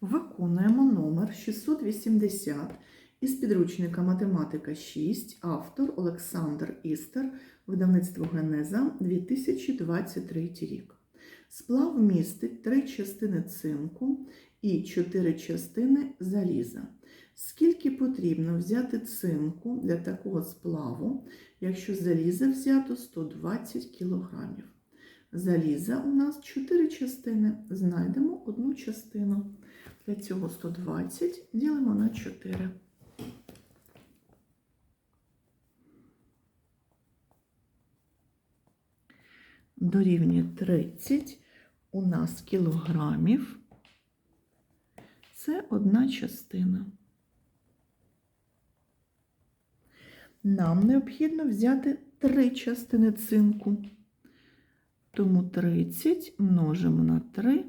Виконуємо номер 680 із підручника Математика 6, автор Олександр Істер, видавництво Генеза 2023 рік. Сплав містить три частини цинку і чотири частини заліза. Скільки потрібно взяти цинку для такого сплаву, якщо заліза взято 120 кг? Заліза у нас 4 частини. Знайдемо одну частину. Для цього 120 ділимо на 4. Дорівнює 30 у нас кілограмів. Це одна частина. Нам необхідно взяти три частини цинку. Тому 30 множимо на 3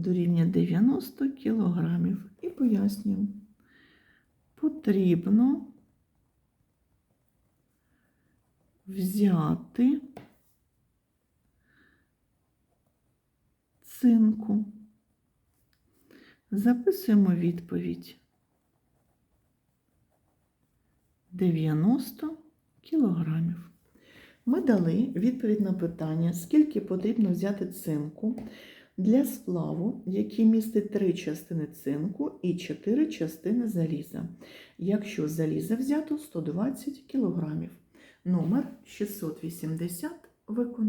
дорівнює 90 кілограмів. І пояснюємо. Потрібно взяти цинку. Записуємо відповідь. 90 кілограмів. Ми дали відповідь на питання, скільки потрібно взяти цинку для сплаву, який містить три частини цинку і 4 частини заліза. Якщо заліза взято 120 кг. Номер 680 виконано.